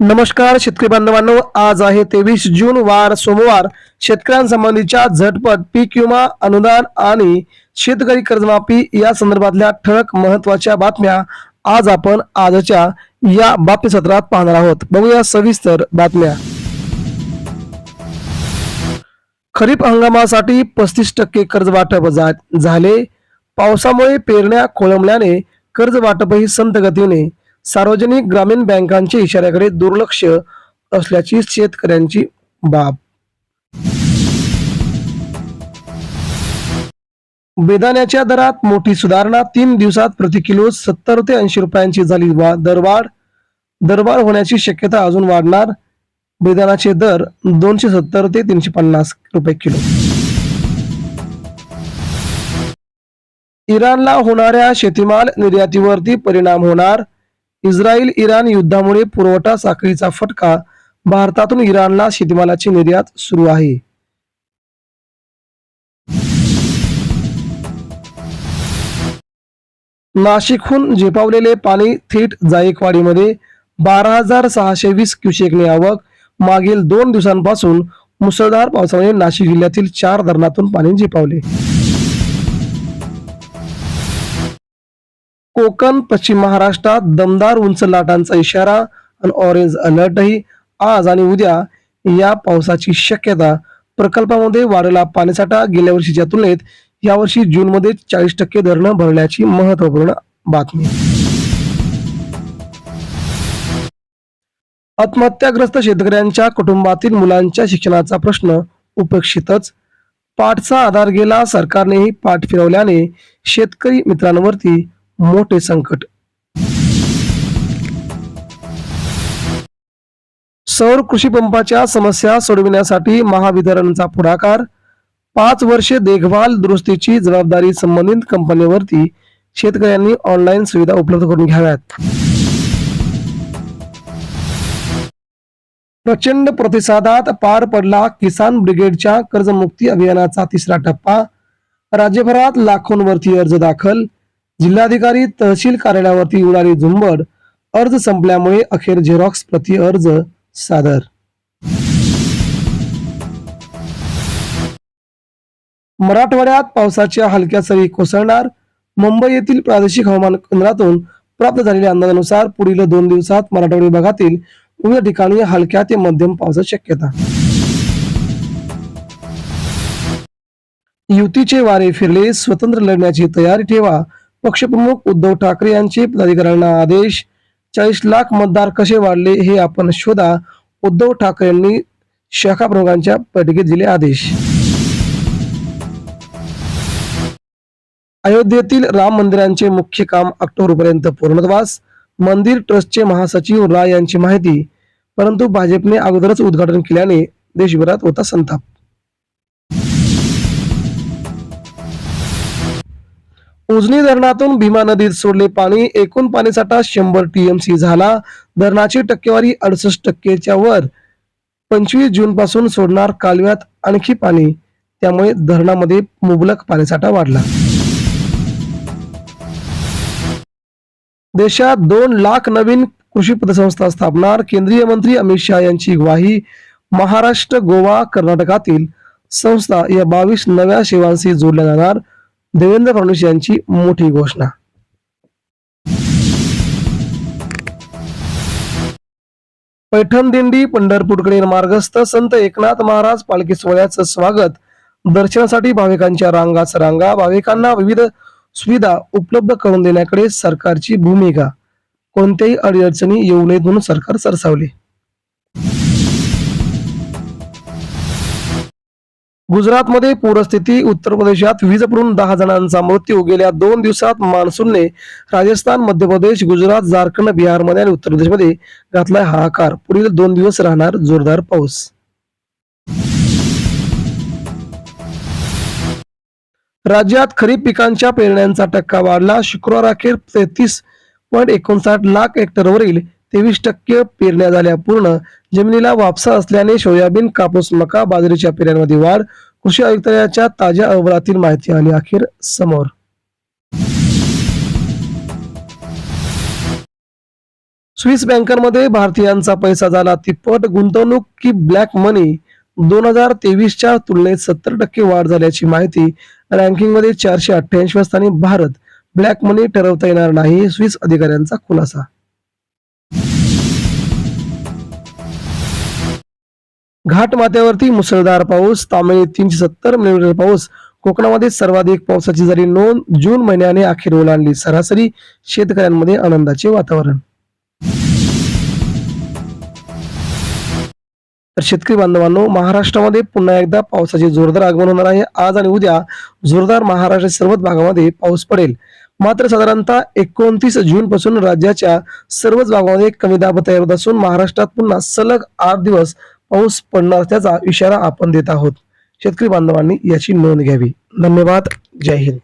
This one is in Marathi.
नमस्कार शेतकरी बांधवांनो. आज आहे तेवीस जून वार सोमवार. शेतकऱ्यांसंबंधीच्या झटपट पीक विमा अनुदान आणि शेतकरी कर्जमाफी या संदर्भातल्या ठळक महत्त्वाच्या बातम्या आज आपण आजच्या या बातमी सत्रात पाहणार आहोत. बघूया सविस्तर बातम्या. खरीप हंगामासाठी पस्तीस टक्के कर्ज वाटप झा- झाले. पावसामुळे पेरण्या खोळंबल्याने कर्ज वाटपही संत गतीने सार्वजनिक ग्रामीण बँकांच्या इशाऱ्याकडे दुर्लक्ष असल्याची शेतकऱ्यांची बाब. बेदाण्याच्या दरात मोठी सुधारणा तीन दिवसात प्रति किलो सत्तर ते ऐंशी रुपयांची झाली वा दरवाढ. दरवाढ होण्याची शक्यता अजून वाढणार. बेदानाचे दर दोनशे सत्तर ते तीनशे पन्नास रुपये किलो. इराणला होणाऱ्या शेतीमाल निर्यातीवरती परिणाम होणार. इस्रायल इराण युद्धामुळे पुरवठा साखळीचा फटका भारतातून इराणला शेतीमालाची निर्यात सुरू आहे. नाशिकहून झेपावलेले पाणी थेट जायकवाडीमध्ये बारा हजार सहाशे वीस क्युसेकने आवक. मागील दोन दिवसांपासून मुसळधार पावसामुळे नाशिक जिल्ह्यातील चार धरणातून पाणी झेपावले. कोकण पश्चिम महाराष्ट्रात दमदार उंच लाटांचा इशारा आणि ऑरेंज अलर्टही आज आणि उद्या या पावसाची शक्यता. प्रकल्पामध्ये वाढला पाणीसाठा गेल्या वर्षीच्या तुलनेत यावर्षी जूनमध्ये चाळीस टक्के धरणं भरण्याची महत्त्वपूर्ण बातमी. आत्महत्याग्रस्त शेतकऱ्यांच्या कुटुंबातील मुलांच्या शिक्षणाचा प्रश्न उपेक्षितच. पाठचा आधार गेला सरकारनेही पाठ फिरवल्याने शेतकरी मित्रांवरती मोठे संकट. सौर कृषी पंपाच्या समस्या सोडविण्यासाठी महावितरणचा पुढाकार पाच वर्षे देखभाल दुरुस्तीची जबाबदारी संबंधित कंपनीवरती शेतकऱ्यांनी ऑनलाईन सुविधा उपलब्ध करून घ्याव्यात. प्रचंड प्रतिसादात पार पडला किसान ब्रिगेडच्या कर्जमुक्ती अभियानाचा तिसरा टप्पा. राज्यभरात लाखोंवरती अर्ज दाखल जिल्हाधिकारी तहसील कार्यालयावरती उडाली झुंबड अर्ज संपल्यामुळे अखेर झेरॉक्स प्रति अर्ज सादर. मराठवाड्यात पावसाच्या हलक्या सरी कोसळणार. मुंबई येथील प्रादेशिक हवामान केंद्रातून प्राप्त झालेल्या अंदाजानुसार पुढील दोन दिवसात मराठवाडी भागातील विविध ठिकाणी हलक्या ते मध्यम पावसाची शक्यता. युतीचे वारे फिरले स्वतंत्र लढण्याची तयारी ठेवा. पक्षप्रमुख उद्धव ठाकरे यांचे पदाधिकाऱ्यांना आदेश चाळीस लाख मतदार कसे वाढले हे आपण शोधा उद्धव ठाकरे यांनी शाखा प्रमुखांच्या बैठकीत दिले आदेश. अयोध्येतील राम मंदिरांचे मुख्य काम ऑक्टोबरपर्यंत पूर्णत्वास मंदिर ट्रस्टचे महासचिव राय यांची माहिती परंतु भाजपने अगोदरच उद्घाटन केल्याने देशभरात होता संताप. उजनी धरणातून भीमा नदीत सोडले पाणी एकूण पाणीसाठा शंभर टीएमसी झाला. धरणाची टक्केवारी अडुसष्ट टक्केच्या वर. पंचवीस जून पासून सोडणार कालव्यात आणखी पाणी. त्यामुळे धरणामध्ये मुबलक पाणीसाठा वाढला. देशात दोन लाख नवीन कृषी पतसंस्था स्थापणार केंद्रीय मंत्री अमित शहा यांची ग्वाही. महाराष्ट्र गोवा कर्नाटकातील संस्था या बावीस नव्या सेवांशी जोडल्या जाणार. देवेंद्र फडणवीस यांची मोठी घोषणा. पैठण दिंडी पंढरपूरकडे मार्गस्थ संत एकनाथ महाराज पालखी सोहळ्याचं स्वागत. दर्शनासाठी भाविकांच्या रांगाच रांगा भाविकांना विविध सुविधा उपलब्ध करून देण्याकडे सरकारची भूमिका. कोणत्याही अडीअडचणी येऊ नयेत म्हणून सरकार सरसावले. गुजरातमध्ये पूरस्थिती उत्तर प्रदेशात वीज पडून दहा जणांचा मृत्यू गेल्या दोन दिवसात मान्सूनने राजस्थान मध्य प्रदेश गुजरात झारखंड बिहारमध्ये आणि उत्तर प्रदेशमध्ये घातलाय हाहाकार. पुढील दोन दिवस राहणार जोरदार पाऊस. राज्यात खरीप पिकांच्या पेरण्यांचा टक्का वाढला. शुक्रवार अखेर तेहतीस पॉईंट एकोणसाठ लाख हेक्टरवरील तेवीस टक्के पेरण्या झाल्या. पूर्ण जमिनीला वापसा असल्याने सोयाबीन कापूस मका बाजरीच्या पेऱ्यांमध्ये वाढ. कृषी आयुक्तालयाच्या ताज्या अहवालातील माहिती आली अखेर समोर. स्विस बँकांमध्ये भारतीयांचा पैसा झाला तिप्पट. गुंतवणूक की ब्लॅक मनी? दोन हजार तेवीसच्या तुलनेत सत्तर टक्के वाढ झाल्याची माहिती. रँकिंगमध्ये चारशे अठ्ठ्याऐंशी स्थानी भारत ब्लॅक मनी ठरवता येणार नाही स्विस अधिकाऱ्यांचा खुलासा घाट माथ्यावरती मुसळधार पाऊस तामिळी तीनशे सत्तर मिलीमीटर पाऊस कोकणामध्ये सर्वाधिक पावसाची झाली नोंद. जून महिन्याने अखेर ओलांडली सरासरी शेतकऱ्यांमध्ये आनंदाचे वातावरण. तर शेतकरी बांधवांनो महाराष्ट्रामध्ये पुन्हा एकदा पावसाचे जोरदार आगमन होणार आहे. आज आणि उद्या जोरदार महाराष्ट्र सर्वच भागामध्ये पाऊस पडेल. मात्र साधारणतः एकोणतीस जून पासून राज्याच्या सर्वच भागामध्ये कमी दाब तयार होत असून महाराष्ट्रात पुन्हा सलग आठ दिवस पाऊस पडणार असल्याचा इशारा आपण देत आहोत. शेतकरी बांधवांनी याची नोंद घ्यावी. धन्यवाद. जय हिंद.